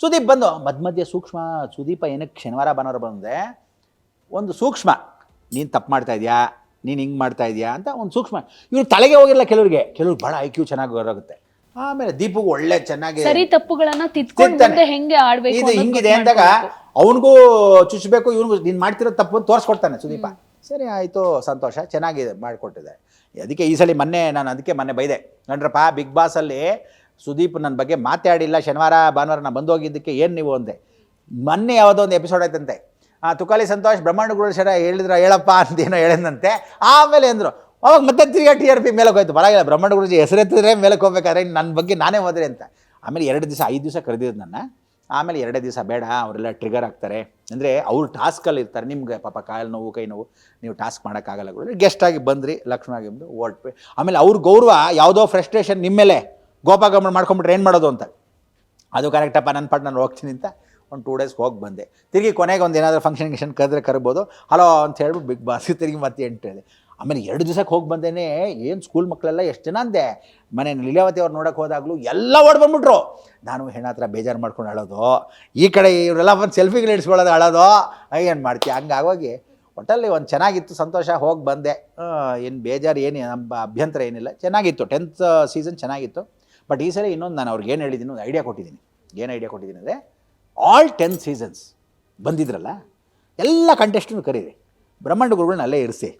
ಸುದೀಪ್ ಬಂದು ಮಧ್ಯ ಮಧ್ಯೆ ಸೂಕ್ಷ್ಮ ಸುದೀಪ ಏನಕ್ಕೆ ಶನಿವಾರ ಭಾನುವಾರ ಬಂದೆ ಒಂದು ಸೂಕ್ಷ್ಮ ನೀನು ತಪ್ಪು ಮಾಡ್ತಾ ಇದೆಯಾ? ನೀನು ಹಿಂಗೆ ಮಾಡ್ತಾ ಇದೆಯಾ? ಅಂತ ಒಂದು ಸೂಕ್ಷ್ಮ. ಇವ್ರು ತಲೆಗೆ ಹೋಗಿಲ್ಲ ಕೆಲವ್ರಿಗೆ. ಕೆಲವ್ರು ಭಾಳ ಐ ಕ್ಯೂ ಚೆನ್ನಾಗಿ ಬರೋಗುತ್ತೆ. ಆಮೇಲೆ ದೀಪುಗೂ ಒಳ್ಳೆ ಚೆನ್ನಾಗಿ ಸರಿ ತಪ್ಪುಗಳನ್ನ ತಿದ್ಕೊಂಡು. ಹೆಂಗೆ ಆಡ್ಬೇಕು ಇದು ಹಿಂಗಿದೆ ಅಂದಾಗ ಅವನಿಗೂ ಚುಚ್ಚಬೇಕು ಇವನಿಗೂ ನೀನು ಮಾಡ್ತಿರೋ ತಪ್ಪು ಅಂತ ತೋರಿಸ್ಕೊಡ್ತಾನೆ ಸುದೀಪ. ಸರಿ ಆಯಿತು ಸಂತೋಷ ಚೆನ್ನಾಗಿದೆ ಮಾಡಿಕೊಟ್ಟಿದೆ ಅದಕ್ಕೆ ಈ ಸಲ ಮೊನ್ನೆ ನಾನು ಅದಕ್ಕೆ ಮೊನ್ನೆ ಬೈದೆ. ನೋಡ್ರಪ್ಪ ಬಿಗ್ ಬಾಸಲ್ಲಿ ಸುದೀಪ್ ನನ್ನ ಬಗ್ಗೆ ಮಾತಾಡಿಲ್ಲ, ಶನಿವಾರ, ಭಾನುವಾರ ನಾನು ಬಂದು ಹೋಗಿದ್ದಕ್ಕೆ ಏನು ನೀವು ಅಂದೆ? ಮೊನ್ನೆ ಯಾವುದೋ ಒಂದು ಎಪಿಸೋಡ್ ಆಯ್ತಂತೆ. ತುಕಾಲಿ ಸಂತೋಷ್ ಬ್ರಹ್ಮಾಂಡ ಗುರುಶರ ಹೇಳಿದ್ರ ಹೇಳಪ್ಪ ಅಂತ ಏನೋ ಹೇಳಿದಂತೆ ಆಮೇಲೆ ಅಂದರು, ಅವಾಗ ಮತ್ತೆ ತಿರ್ಗಾ ಟಿ ಆರ್ ಪಿ ಮೇಲಕ್ಕೆ ಹೋಯ್ತು. ಪರವಾಗಿಲ್ಲ ಬ್ರಹ್ಮಾಂಡ ಗುರುಜಿ ಹೆಸರೆತ್ತಿದ್ರೆ ಮೇಲಕ್ಕೆ ಹೋಗ್ಬೇಕಾದ್ರೆ ನನ್ನ ಬಗ್ಗೆ ನಾನೇ ಹೋದ್ರೆ ಅಂತ. ಆಮೇಲೆ ಎರಡು ದಿವಸ, ಐದು ದಿವಸ ಕರೆದಿದ್ದು ನನ್ನ. ಆಮೇಲೆ ಎರಡೇ ದಿವಸ ಬೇಡ, ಅವರೆಲ್ಲ ಟ್ರಿಗರ್ ಆಗ್ತಾರೆ. ಅಂದರೆ ಅವ್ರು ಟಾಸ್ಕಲ್ಲಿ ಇರ್ತಾರೆ. ನಿಮಗೆ ಪಾಪ ಕಾಲು ನೋವು, ಕೈ ನೋವು, ನೀವು ಟಾಸ್ಕ್ ಮಾಡೋಕ್ಕಾಗಲ್ಲ ಗೆಸ್ಟಾಗಿ ಬಂದ್ರಿ, ಲಕ್ಷ್ಮಣ ಆಗಿ ಬಂದು ಓಟ್ ಆಮೇಲೆ ಅವ್ರ ಗೌರವ ಯಾವುದೋ ಫ್ರಸ್ಟ್ರೇಷನ್ ನಿಮ್ಮ ಮೇಲೆ. ಗೋಪಾಗಮನ ಮಾಡ್ಕೊಂಬಿಟ್ರೆ ಏನು ಮಾಡೋದು ಅಂತ? ಅದು ಕರೆಕ್ಟಪ್ಪ ನನ್ನ ಪಾಟ್ ನಾನು ಹೋಗ್ತೀನಿ ಅಂತ ಒಂದು ಟೂ ಡೇಸ್ ಹೋಗಿ ಬಂದೆ. ತಿರುಗಿ ಕೊನೆಗೆ ಒಂದು ಏನಾದರೂ ಫಂಕ್ಷನ್ ಗಿಷನ್ ಕರೆದ್ರೆ ಕರ್ಬೋದು. ಹಲೋ ಅಂತ ಹೇಳ್ಬಿಟ್ಟು ಬಿಗ್ ಬಾಸ್ ತಿರುಗಿ ಮತ್ತೆ ಎಂಟು ಹೇಳಿ ಆಮೇಲೆ ಎರಡು ದಿವಸಕ್ಕೆ ಹೋಗಿ ಬಂದೇನೆ, ಏನು ಸ್ಕೂಲ್ ಮಕ್ಕಳೆಲ್ಲ ಎಷ್ಟು ಜನ ಅಂದೆ? ಮನೆ ಲೀಲಾವತಿ ಅವ್ರು ನೋಡೋಕೆ ಹೋದಾಗಲೂ ಎಲ್ಲ ಓಡ್ ಬಂದ್ಬಿಟ್ರು. ನಾನು ಹೆಣ್ಣ ಹತ್ರ ಬೇಜಾರು ಮಾಡ್ಕೊಂಡು ಅಳೋದು. ಈ ಕಡೆ ಇವರೆಲ್ಲ ಒಂದು ಸೆಲ್ಫಿಗಳು ಇಡ್ಸ್ಕೊಳ್ಳೋದು ಅಳೋದು. ಏನು ಮಾಡ್ತೀಯ ಹಂಗಾಗೋಗಿ ಒಟ್ಟಲ್ಲಿ ಒಂದು ಚೆನ್ನಾಗಿತ್ತು, ಸಂತೋಷ ಹೋಗಿ ಬಂದೆ. ಏನು ಬೇಜಾರು ಏನು ನಮ್ಮ ಅಭ್ಯಂತರ ಏನಿಲ್ಲ. ಚೆನ್ನಾಗಿತ್ತು. ಟೆಂತ್ ಸೀಸನ್ ಚೆನ್ನಾಗಿತ್ತು. ಬಟ್ ಈ ಸಲ ಇನ್ನೊಂದು ನಾನು ಅವ್ರಿಗೆ ಏನು ಹೇಳಿದ್ದೀನಿ ಒಂದು ಐಡಿಯಾ ಕೊಟ್ಟಿದ್ದೀನಿ. ಏನು ಐಡಿಯಾ ಕೊಟ್ಟಿದ್ದೀನಿ ಅಂದರೆ ಆಲ್ ಟೆನ್ ಸೀಸನ್ಸ್ ಬಂದಿದ್ರಲ್ಲ ಎಲ್ಲ ಕಂಟೆಸ್ಟನ್ನು ಕರೀರಿ. ಬ್ರಹ್ಮಾಂಡ ಗುರುಗಳನ್ನ ಅಲ್ಲೇ ಇರಿಸಿ.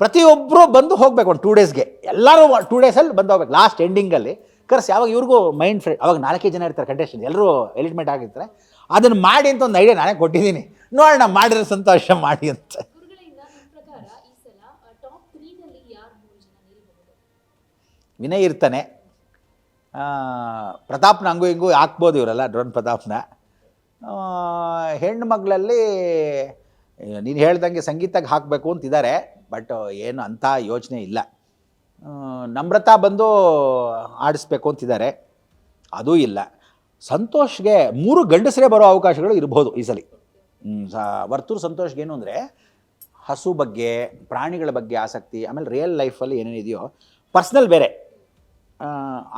ಪ್ರತಿಯೊಬ್ಬರು ಬಂದು ಹೋಗ್ಬೇಕು ಒಂದು ಟೂ ಡೇಸ್ಗೆ ಎಲ್ಲರೂ ಟೂ ಡೇಸಲ್ಲಿ ಬಂದು ಹೋಗ್ಬೇಕು. ಲಾಸ್ಟ್ ಎಂಡಿಂಗಲ್ಲಿ ಕರೆಸಿ ಯಾವಾಗ ಇವ್ರಿಗೂ ಮೈಂಡ್ ಫ್ರೆಂಡ್ ಅವಾಗ ನಾಲ್ಕೇ ಜನ ಇರ್ತಾರೆ ಕಂಟೆಸ್ಟೆಂಟ್ ಎಲ್ಲರೂ ಎಲಿಟ್ಮೆಂಟ್ ಆಗಿರ್ತಾರೆ. ಅದನ್ನು ಮಾಡಿ ಅಂತ ಒಂದು ಐಡಿಯಾ ನಾನೇ ಕೊಟ್ಟಿದ್ದೀನಿ. ನೋಡೋಣ ಮಾಡಿದ್ರೆ ಸಂತೋಷ ಮಾಡಿ ಅಂತ. ವಿನಯ್ ಇರ್ತಾನೆ. ಪ್ರತಾಪ್ನ ಹಂಗೂ ಹಿಂಗೂ ಹಾಕ್ಬೋದು ಇವರೆಲ್ಲ, ಡ್ರೋನ್ ಪ್ರತಾಪ್ನ. ಹೆಣ್ಣು ಮಗಳಲ್ಲಿ ನೀನು ಹೇಳ್ದಂಗೆ ಸಂಗೀತಕ್ಕೆ ಹಾಕಬೇಕು ಅಂತಿದ್ದಾರೆ, ಬಟ್ ಏನು ಅಂಥ ಯೋಚನೆ ಇಲ್ಲ. ನಮ್ರತಾ ಬಂದು ಆಡಿಸ್ಬೇಕು ಅಂತಿದ್ದಾರೆ. ಅದೂ ಇಲ್ಲ. ಸಂತೋಷ್ಗೆ ಮೂರು ಗಂಡಸರೇ ಬರೋ ಅವಕಾಶಗಳು ಇರ್ಬೋದು ಈ ಸಲ. ವರ್ತೂರು ಸಂತೋಷ್ಗೆ ಏನು ಅಂದರೆ, ಹಸು ಬಗ್ಗೆ, ಪ್ರಾಣಿಗಳ ಬಗ್ಗೆ ಆಸಕ್ತಿ, ಆಮೇಲೆ ರಿಯಲ್ ಲೈಫಲ್ಲಿ ಏನೇನಿದೆಯೋ ಪರ್ಸ್ನಲ್ ಬೇರೆ.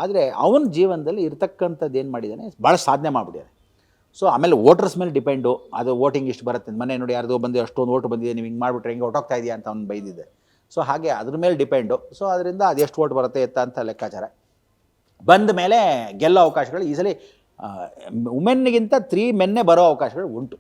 ಆದರೆ ಅವನ ಜೀವನದಲ್ಲಿ ಇರ್ತಕ್ಕಂಥದ್ದು ಏನು ಮಾಡಿದ್ದಾನೆ? ಭಾಳ ಸಾಧನೆ ಮಾಡಿಬಿಟ್ಟಿದ್ದಾನೆ. ಸೊ ಆಮೇಲೆ ವೋಟರ್ಸ್ ಮೇಲೆ ಡಿಪೆಂಡು. ಅದು ವೋಟಿಂಗ್ ಇಷ್ಟು ಬರುತ್ತೆ ಮನೆ ನೋಡಿ ಯಾರ್ದೋ ಬಂದು ಅಷ್ಟೊಂದು ಓಟ್ ಬಂದಿದೆ, ನೀವು ಹಿಂಗೆ ಮಾಡಿಬಿಟ್ರೆ ಹಿಂಗೆ ಹೊಟ್ಟೋಗ್ತಾ ಇದೆಯಾ ಅಂತ ಅವ್ನು ಬೈದಿದ್ದೆ. ಸೊ ಹಾಗೆ ಅದ್ರ ಮೇಲೆ ಡಿಪೆಂಡು. ಸೊ ಅದರಿಂದ ಅದೆಷ್ಟು ಓಟ್ ಬರುತ್ತೆ ಎತ್ತ ಅಂತ ಲೆಕ್ಕಾಚಾರ. ಬಂದ ಮೇಲೆ ಗೆಲ್ಲೋ ಅವಕಾಶಗಳು. ಈ ಸಲ ವುಮೆನ್ಗಿಂತ ತ್ರೀ ಮೆನ್ನೇ ಬರೋ ಅವಕಾಶಗಳು ಉಂಟು.